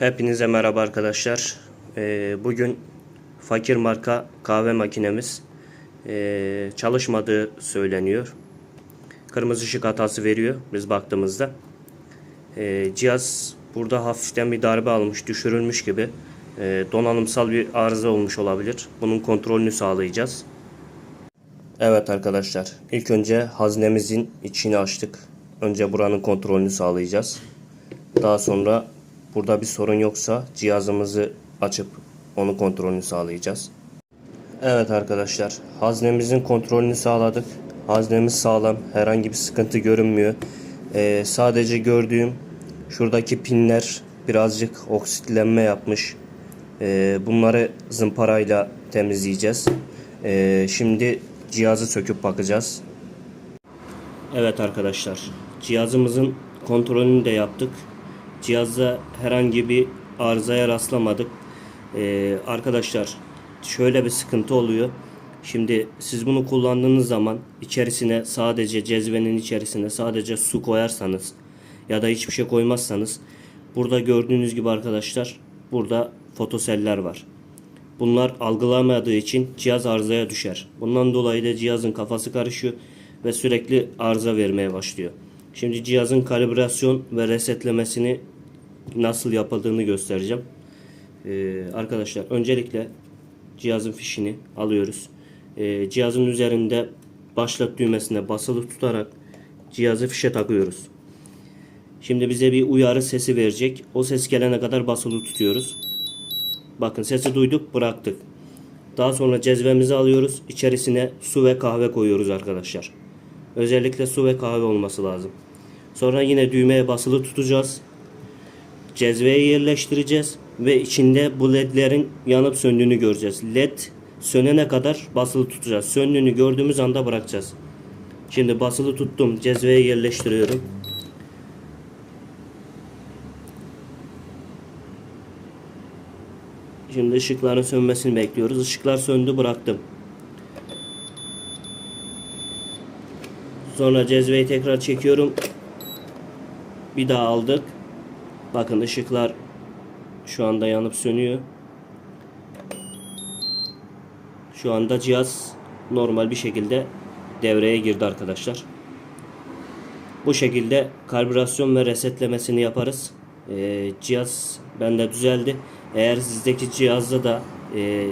Hepinize merhaba arkadaşlar. Ee, bugün fakir marka kahve makinemiz ee, çalışmadığı söyleniyor. Kırmızı ışık hatası veriyor biz baktığımızda. Ee, cihaz burada hafiften bir darbe almış, düşürülmüş gibi. Donanımsal bir arıza olmuş olabilir. Bunun kontrolünü sağlayacağız. Evet arkadaşlar, ilk önce haznemizin içini açtık. Önce buranın kontrolünü sağlayacağız. Daha sonra burada bir sorun yoksa cihazımızı açıp onun kontrolünü sağlayacağız. Evet arkadaşlar, haznemizin kontrolünü sağladık. Haznemiz sağlam, herhangi bir sıkıntı görünmüyor. Ee, sadece gördüğüm şuradaki pinler birazcık oksitlenme yapmış. Ee, bunları zımparayla temizleyeceğiz. Ee, şimdi cihazı söküp bakacağız. Evet arkadaşlar, cihazımızın kontrolünü de yaptık. Cihazda herhangi bir arızaya rastlamadık. Ee, arkadaşlar, şöyle bir sıkıntı oluyor. Şimdi siz bunu kullandığınız zaman içerisine sadece cezvenin içerisine sadece su koyarsanız ya da hiçbir şey koymazsanız burada gördüğünüz gibi arkadaşlar burada fotoseller var. Bunlar algılamadığı için cihaz arızaya düşer. Bundan dolayı da cihazın kafası karışıyor ve sürekli arıza vermeye başlıyor. Şimdi cihazın kalibrasyon ve resetlemesini nasıl yapıldığını göstereceğim. Ee, arkadaşlar öncelikle cihazın fişini alıyoruz. Ee, cihazın üzerinde başlat düğmesine basılı tutarak cihazı fişe takıyoruz. Şimdi bize bir uyarı sesi verecek. O ses gelene kadar basılı tutuyoruz. Bakın sesi duyduk bıraktık. Daha sonra cezvemizi alıyoruz. İçerisine su ve kahve koyuyoruz arkadaşlar. Özellikle su ve kahve olması lazım. Sonra yine düğmeye basılı tutacağız. Cezveye yerleştireceğiz. Ve içinde bu ledlerin yanıp söndüğünü göreceğiz. Led sönene kadar basılı tutacağız. Söndüğünü gördüğümüz anda bırakacağız. Şimdi basılı tuttum. Cezveye yerleştiriyorum. Şimdi ışıkların sönmesini bekliyoruz. Işıklar söndü bıraktım. Sonra cezveyi tekrar çekiyorum. Bir daha aldık. Bakın ışıklar şu anda yanıp sönüyor. Şu anda cihaz normal bir şekilde devreye girdi arkadaşlar. Bu şekilde kalibrasyon ve resetlemesini yaparız. Ee, cihaz bende düzeldi. Eğer sizdeki cihazda da e,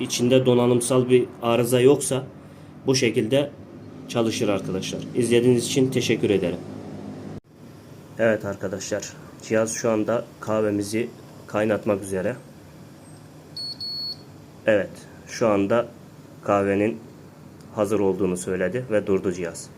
içinde donanımsal bir arıza yoksa bu şekilde çalışır arkadaşlar. İzlediğiniz için teşekkür ederim. Evet arkadaşlar cihaz şu anda kahvemizi kaynatmak üzere. Evet şu anda kahvenin hazır olduğunu söyledi ve durdu cihaz.